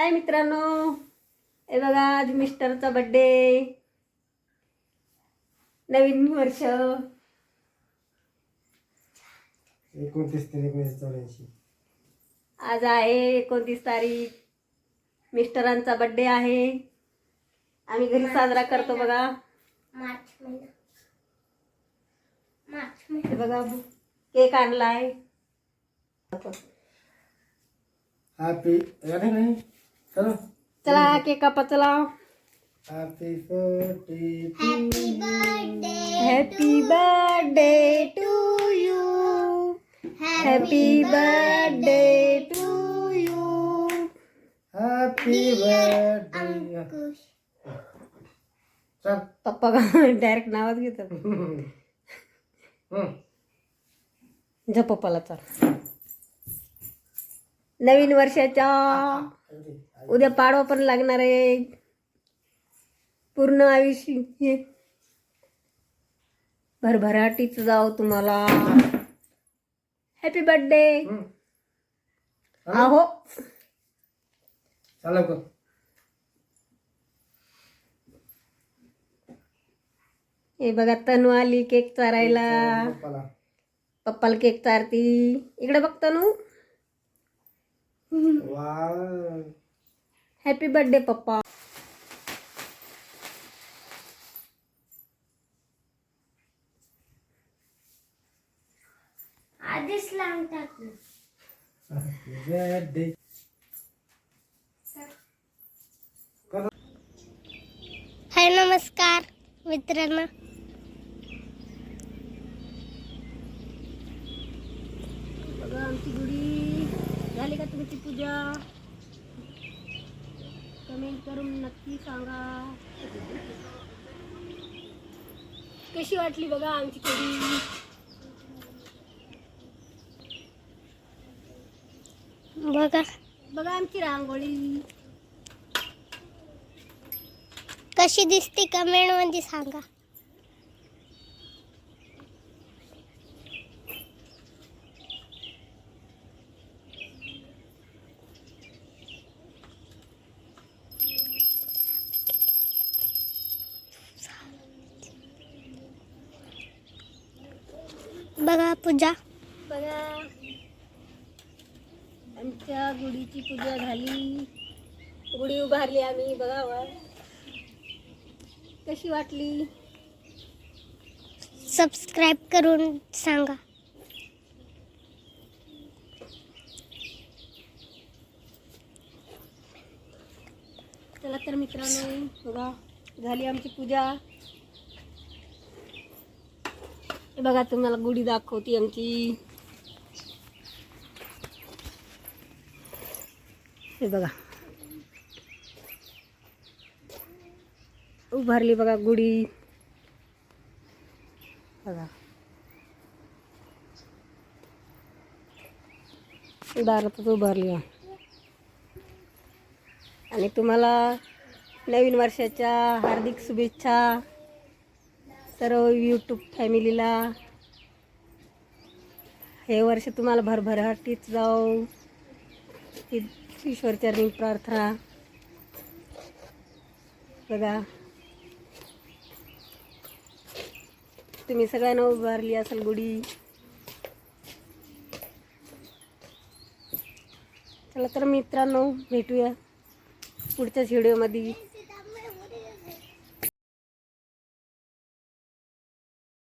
हाय मित्रांनो. हे बघा आज मिस्टरचा बड्डे नवीन वर्ष. एकोणतीस एकोणीसशे चौऱ्याऐंशी. आज आहे एकोणतीस तारीख. मिस्टरांचा बड्डे आहे. आम्ही घरी साजरा करतो बघा. मार्च महिना. मार्च हे बघा केक आणलाय. हॅपी नाही? चलो. चला केक कापा चला. Happy birthday happy birthday happy birthday to you happy birthday to you happy birthday Ankush चल पप्पा डायरेक्ट नावच घेतात. जा पप्पाला चल. नवीन वर्षाच्या. उद्या पाडवा पण लागणार आहे. पूर्ण आयुष्य हे. भरभराटीच जाओ तुम्हाला. Happy birthday. आहो चला लवकर हे बघा तनू आली केक चारायला. पप्पाला. पप्पाला केक चारती. इकडे बघ तनू. वा हॅपी बर्थडे पप्पा आधीच लावून टाकलं. बर्थडे हाय नमस्कार मित्रांनो. बघा आमची गुढी. झाली का तुमची पूजा? कमेंट करून नक्की सांगा. कशी वाटली बघा आमची गुढी बघा. बघा आमची रांगोळी. कशी दिसते कमेंटमध्ये सांगा. बघा पूजा. बघा. आमच्या गुढीची पूजा झाली. गुढी उभारली आम्ही बघा वर कशी वाटली? सबस्क्राईब करून सांगा. चला तर मित्रांनो बघा झाली आमची पूजा. हे बघा तुम्हाला गुढी दाखवती आमची हे बघा. उभारली बघा गुढी. बघा. दारातच उभारली आणि तुम्हाला नवीन वर्षाच्या हार्दिक शुभेच्छा. सर्व यूट्यूब फॅमिलीला हे वर्ष तुम्हाला भरभराटीत जाऊ. ही ईश्वरचरणी प्रार्थना. बघा. तुम्ही सगळ्यांना उभारली असेल गुढी. चला तर मित्रांनो भेटूया पुढच्याच व्हिडिओमध्ये